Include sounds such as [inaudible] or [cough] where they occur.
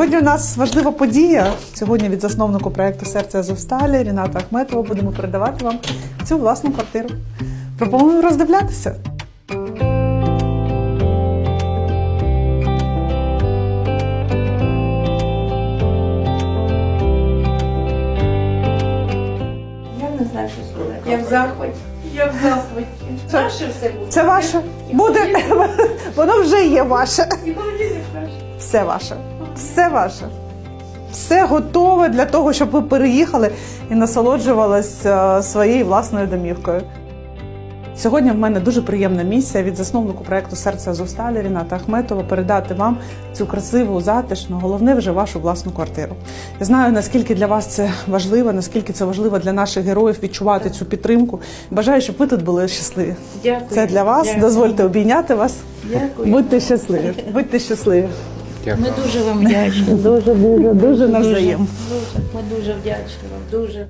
Сьогодні у нас важлива подія. Сьогодні від засновнику проекту Серце Азовсталі Ріната Ахметова будемо передавати вам цю власну квартиру. Пропоную роздивлятися. Я не знаю, що сказати. Я в захваті. Я в захваті. Це- Наше все буде. Це ваше? Буде [laughs] воно вже є ваше. І холодильник наш. Все ваше. Все ваше. Все готове для того, щоб ви переїхали і насолоджувались е, своєю власною домівкою. Сьогодні в мене дуже приємна місія від засновнику проекту Серце Азовсталі Ріната Ахметова передати вам цю красиву, затишну, головне вже вашу власну квартиру. Я знаю, наскільки для вас це важливо, наскільки це важливо для наших героїв відчувати цю підтримку. Бажаю, щоб ви тут були щасливі. Дякую. Це для вас. Дякую. Дозвольте обійняти вас. Дякую. Будьте щасливі. Будьте щасливі. Ми дуже вам вдячні. Дуже, дуже, дуже навзаєм. Дуже. Ми дуже вдячні вам. Дуже.